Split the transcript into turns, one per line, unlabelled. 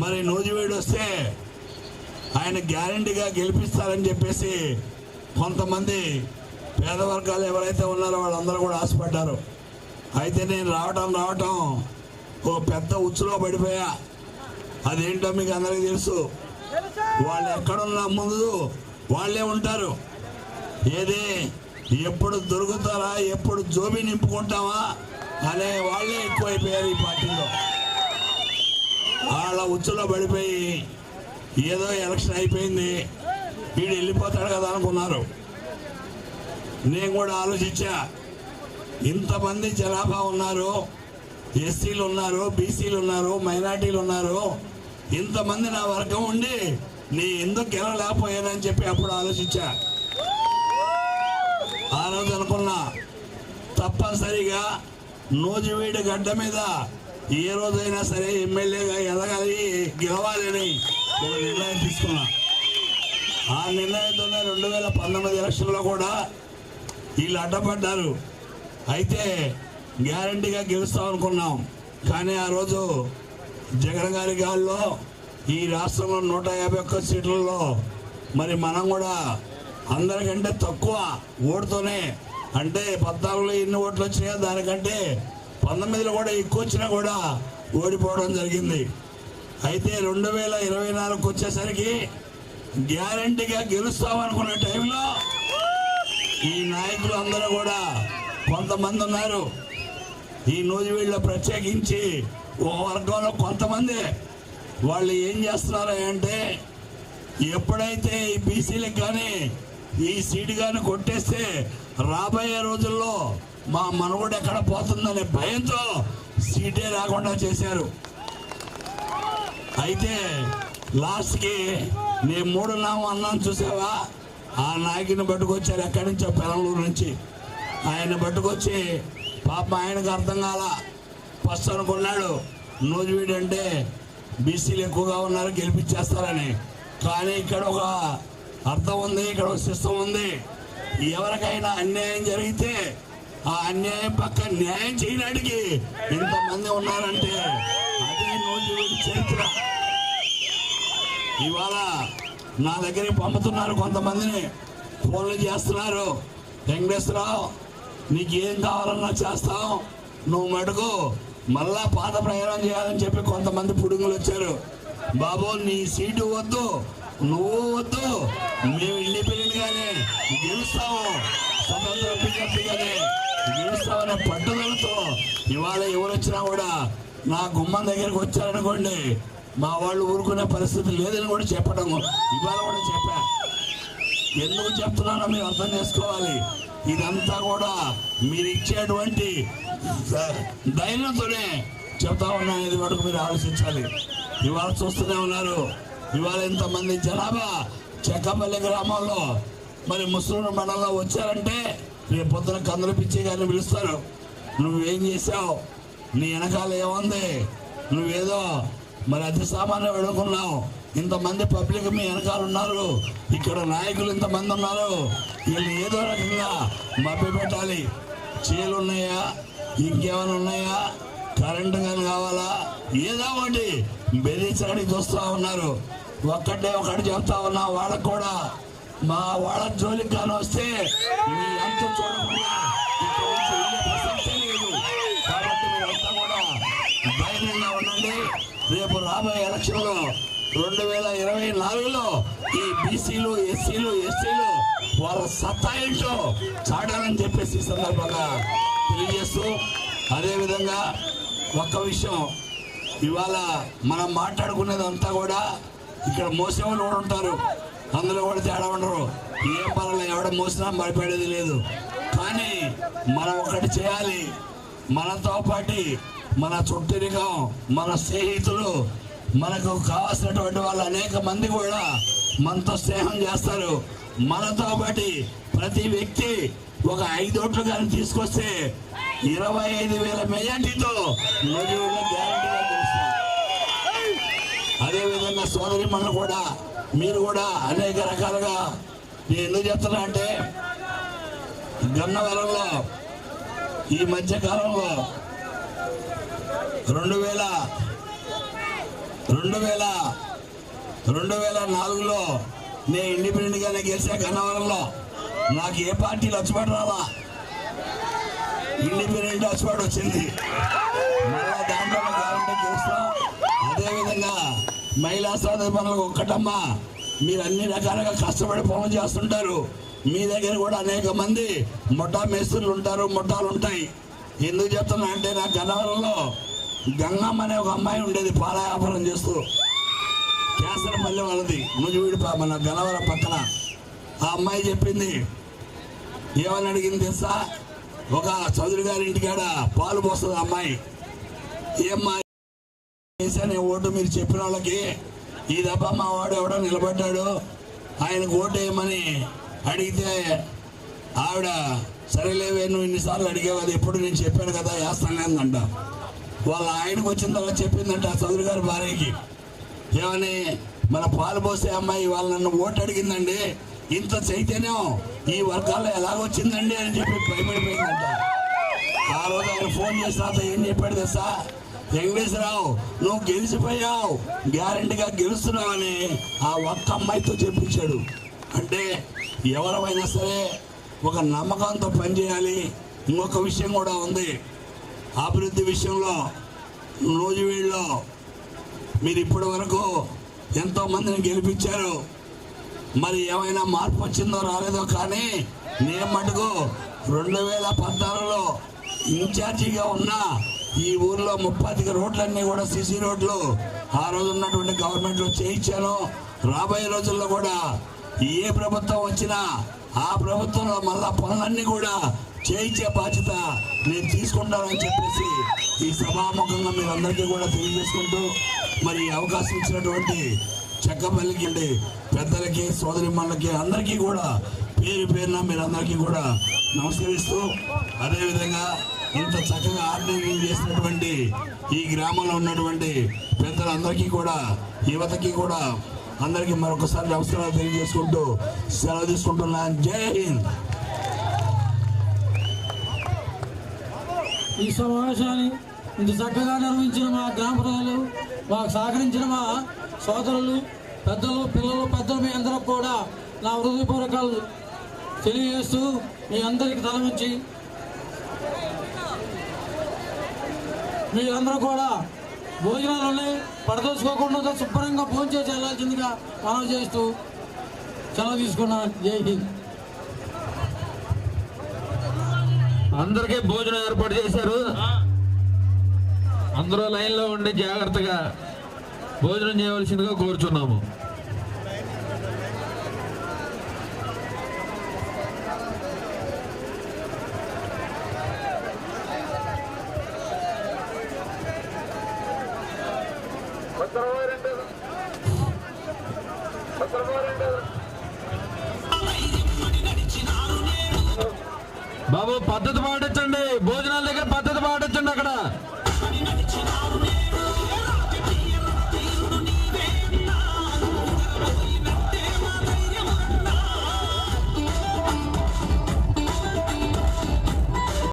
మరి నూజివీడు వస్తే ఆయన గ్యారంటీగా గెలిపిస్తారని చెప్పేసి కొంతమంది పేద వర్గాలు ఎవరైతే ఉన్నారో వాళ్ళందరూ కూడా ఆశపడ్డారు. అయితే నేను రావటం రావటం ఓ పెద్ద ఉచ్చులో పడిపోయా. అదేంటో మీకు అందరికీ తెలుసు. వాళ్ళు ఎక్కడున్నా ముందు వాళ్ళే ఉంటారు. ఏది ఎప్పుడు దొరుకుతారా ఎప్పుడు జోబి నింపుకుంటామా అనే వాళ్ళే ఎక్కువైపోయారు ఈ పార్టీలో. వాళ్ళ ఉచ్చులో పడిపోయి ఏదో ఎలక్షన్ అయిపోయింది. వీడు వెళ్ళిపోతాడు కదా అనుకున్నారు. నేను కూడా ఆలోచించా ఇంతమంది జనాభా ఉన్నారు ఎస్సీలు ఉన్నారు బీసీలు ఉన్నారు మైనార్టీలు ఉన్నారు ఇంతమంది నా వర్గం ఉండి నీ ఎందుకు గెలవలేకపోయానని చెప్పి అప్పుడు ఆలోచించా. ఆ రోజు అనుకున్నా తప్పనిసరిగా నూజివీడు గడ్డ మీద ఏ రోజైనా సరే ఎమ్మెల్యేగా ఎదగాలి గెలవాలని ఒక నిర్ణయం తీసుకున్నా. ఆ నిర్ణయంతోనే రెండు వేల పంతొమ్మిది ఎలక్షన్లో కూడా వీళ్ళు అడ్డపడ్డారు. అయితే గ్యారంటీగా గెలుస్తాం అనుకున్నాం. కానీ ఆ రోజు జగన్ గారి గాల్లో ఈ రాష్ట్రంలో నూట యాభై ఒక్క సీట్లలో మరి మనం కూడా అందరికంటే తక్కువ ఓటుతోనే అంటే పద్నాలుగులో ఎన్ని ఓట్లు వచ్చినాయో దానికంటే పంతొమ్మిదిలో కూడా ఎక్కువ వచ్చినా కూడా ఓడిపోవడం జరిగింది. అయితే రెండు వేల ఇరవై నాలుగుకి వచ్చేసరికి గ్యారంటీగా గెలుస్తామనుకున్న టైంలో ఈ నాయకులు అందరూ కూడా కొంతమంది ఉన్నారు. ఈ నూజివీడులో ప్రత్యేకించి ఓ వర్గంలో కొంతమంది వాళ్ళు ఏం చేస్తున్నారు అంటే ఎప్పుడైతే ఈ బీసీలకు కానీ ఈ సీటు కానీ కొట్టేస్తే రాబోయే రోజుల్లో మా మనుగడ ఎక్కడ పోతుందనే భయంతో సీటే రాకుండా చేశారు. అయితే లాస్ట్కి నేను మూడు నామం అన్నాను చూసావా? ఆ నాయకుని పట్టుకొచ్చారు ఎక్కడి నుంచో? పెరంలూరు నుంచి. ఆయన పట్టుకొచ్చి పాప ఆయనకు అర్థం కాల. ఫస్ట్ అనుకున్నాడు నూజివీడు అంటే బీసీలు ఎక్కువగా ఉన్నారు గెలిపించేస్తారని. కానీ ఇక్కడ ఒక అర్థం ఉంది ఇక్కడ ఒక సిస్టమ్ ఉంది. ఎవరికైనా అన్యాయం జరిగితే ఆ అన్యాయం పక్క న్యాయం చేయడానికి ఇంతమంది ఉన్నారంటే అదే నూజివీడు చరిత్ర. ఇవాళ నా దగ్గరికి పంపుతున్నారు కొంతమందిని. ఫోన్లు చేస్తున్నారు. వెంకటేశ్వరరావు నీకు ఏం కావాలన్నా చేస్తాం నువ్వు మటుకు మళ్ళా పాత ప్రయాణం చేయాలని చెప్పి కొంతమంది పుడుగులు వచ్చారు. బాబు నీ సీటు వద్దు నువ్వు వద్దు. మేము ఇండిపెండెంట్గానే గెలుస్తాము. స్వతంత్ర అభ్యర్థిగానే. గెలుస్తామనే పట్టుదలతో ఇవాళ ఎవరు వచ్చినా కూడా నా గుమ్మం దగ్గరికి వచ్చారనుకోండి మా వాళ్ళు ఊరుకునే పరిస్థితి లేదని కూడా చెప్పడం ఇవాళ కూడా చెప్పా. ఎందుకు చెప్తున్నానో మీరు అర్థం చేసుకోవాలి. ఇదంతా కూడా మీరు ఇచ్చేటువంటి ధైర్యంతోనే చెప్తా ఉన్నాను ఇది వరకు మీరు ఆలోచించాలి. ఇవాళ చూస్తూనే ఉన్నారు. ఇవాళ ఇంతమంది జనాభా చెక్కపల్లి గ్రామంలో మరి ముస్లిం మండలంలో వచ్చారంటే రేపు పొద్దున కందులు పిచ్చి గారిని పిలుస్తారు. నువ్వేం చేసావు నీ వెనకాల ఏముంది? నువ్వేదో మరి అతి సామాన్యం అనుకున్నావు ఇంతమంది పబ్లిక్ మీ వెనకాల ఉన్నారు. ఇక్కడ నాయకులు ఇంతమంది ఉన్నారు. వీళ్ళు ఏదో రకంగా మభ్య పెట్టాలి. చీలు ఉన్నాయా? ఇంకేమైనా ఉన్నాయా? కరెంటు కానీ కావాలా? ఏదో ఒకటి. బెదిరించడానికి చూస్తూ ఉన్నారు. ఒక్కటే ఒకటి చెప్తా ఉన్నా వాళ్ళకు కూడా. మా వాళ్ళ జోలికి కానీ వస్తే మీ అంత చూడకుండా లేదు. కాబట్టి మీరంతా కూడా ధైర్యంగా ఉండండి. రేపు రాబోయే ఎలక్షన్లో రెండు వేల ఇరవై నాలుగులో ఈ బీసీలు ఎస్సీలు ఎస్టీలు వాళ్ళ సత్తా ఏంటో చాటాలని చెప్పేసి సందర్భంగా తెలియజేస్తూ అదేవిధంగా ఒక్క విషయం. ఇవాళ మనం మాట్లాడుకునేది అంతా కూడా ఇక్కడ మోసేవాళ్ళు కూడా ఉంటారు. అందులో కూడా తేడా ఉండరు. ఏం పనులు ఎవడ మూసినా మరిపడేది లేదు. కానీ మనం ఒకటి చేయాలి. మనతో పాటి మన చుట్టరికం మన స్నేహితులు మనకు కావాల్సినటువంటి వాళ్ళు అనేక మంది కూడా మనతో స్నేహం చేస్తారు. మనతో పాటి ప్రతి వ్యక్తి ఒక ఐదు ఓట్లు కానీ తీసుకొస్తే ఇరవై ఐదు వేల మెజార్టీతో గ్యారంటీగా అదేవిధంగా సోదరి మనం కూడా మీరు కూడా అనేక రకాలుగా నేను ఎందుకు చెప్తున్నా అంటే గన్నవరంలో ఈ మధ్య కాలంలో రెండు వేల రెండు వేల రెండు వేల నాలుగులో నేను ఇండిపెండెంట్గానే గెలిచా గన్నవరంలో. నాకు ఏ పార్టీ వచ్చుబాటు రావా? ఇండిపెండెంట్ వచ్చుబాటు వచ్చింది. మళ్ళా దాంట్లో గ్యారంటీ చూస్తాం. అదేవిధంగా మహిళా సోదరి ఒక్కటమ్మా. మీరు అన్ని రకాలుగా కష్టపడి పనులు చేస్తుంటారు. మీ దగ్గర కూడా అనేక మంది ముఠా మేస్త్రులు ఉంటారు ముఠాలు ఉంటాయి. ఎందుకు చెప్తున్నా అంటే నా గన్నవరంలో గంగమ్మ అనే ఒక అమ్మాయి ఉండేది పాల వ్యాపారం చేస్తూ. కేసరపల్లి వాళ్ళది నుజువీడి మన గన్నవరం పక్కన. ఆ అమ్మాయి చెప్పింది ఏమని అడిగింది తెలుసా? ఒక చౌదరి గారి ఇంటికాడ పాలు పోస్తుంది ఆ అమ్మాయి. ఏమ్మా వేసానే ఓటు మీరు చెప్పిన వాళ్ళకి. ఈ దప్ప మా వాడు ఎవడో నిలబడ్డాడు. ఆయనకు ఓటు వేయమని అడిగితే ఆవిడ సరేలేవే నువ్వు ఇన్నిసార్లు అడిగేవు ఎప్పుడు నేను చెప్పాను కదా వేస్తానందంట వాళ్ళ ఆయనకు వచ్చిన తర్వాత చెప్పిందంట ఆ చౌదరి గారి భార్యకి. ఏమని మన పాలు పోసే అమ్మాయి వాళ్ళు నన్ను ఓటు అడిగిందండి. ఇంత చైతన్యం ఈ వర్గాల్లో ఎలాగొచ్చిందండి అని చెప్పి భయపడిపోయిందంట. ఆ రోజు ఆయన ఫోన్ చేసిన తర్వాత ఏం చెప్పాడు తెలుసా? వెంకటేశ్వరరావు నువ్వు గెలిచిపోయావు. గ్యారంటీగా గెలుస్తున్నావని ఆ ఒక్క అమ్మాయితో చెప్పించాడు. అంటే ఎవరమైనా సరే ఒక నమ్మకంతో పనిచేయాలి. ఇంకొక విషయం కూడా ఉంది. అభివృద్ధి విషయంలో నూజివీడులో మీరు ఇప్పటి వరకు ఎంతోమందిని గెలిపించారు. మరి ఏమైనా మార్పు వచ్చిందో రాలేదో కానీ నేను మటుకు రెండు వేల పద్నాలుగులో ఇన్ఛార్జిగా ఉన్న ఈ ఊర్లో ముప్పాతిక రోడ్లన్నీ కూడా సిసి రోడ్లు. ఆ రోజు ఉన్నటువంటి గవర్నమెంట్లో చేయించాను. రాబోయే రోజుల్లో కూడా ఏ ప్రభుత్వం వచ్చినా ఆ ప్రభుత్వంలో మళ్ళా పనులన్నీ కూడా చేయించే బాధ్యత నేను తీసుకుంటానని చెప్పేసి ఈ సభాముఖంగా మీరందరికీ కూడా తెలియజేసుకుంటూ మరి అవకాశం ఇచ్చినటువంటి చెక్కపల్లికి అండి పెద్దలకి సోదరిమ్మలకి అందరికీ కూడా పేరు పేరున మీరందరికీ కూడా నమస్కరిస్తూ అదేవిధంగా ఇంత చక్కగా ఆర్గనైజింగ్ చేసినటువంటి ఈ గ్రామంలో ఉన్నటువంటి పెద్దలందరికీ కూడా యువతకి కూడా అందరికీ మరొకసారి నమస్కారాలు తెలియజేసుకుంటూ సెలవు తీసుకుంటున్నాను. జై హింద్.
ఈ సమావేశాన్ని ఇంత చక్కగా నిర్వహించిన మా గ్రామ ప్రజలు మాకు సహకరించిన మా సోదరులు పెద్దలు పిల్లలు పెద్దలు మీ అందరూ కూడా నా హృదయపూర్వకాలు తెలియజేస్తూ మీ అందరికి తల ఉంచి మీరందరూ కూడా భోజనాలని పడదోసుకోకుండా శుభ్రంగా భోజనం చేసి వెళ్ళాల్సిందిగా మనం చేస్తూ సెలవు తీసుకున్నాను జై హింద్.
అందరికీ భోజనం ఏర్పాటు చేశారు. అందరూ లైన్లో ఉండి జాగ్రత్తగా భోజనం చేయవలసిందిగా కోరుచున్నాము. బాబు పద్ధతి పాటించండి. భోజనాల దగ్గర పద్ధతి పాటించండి అక్కడ.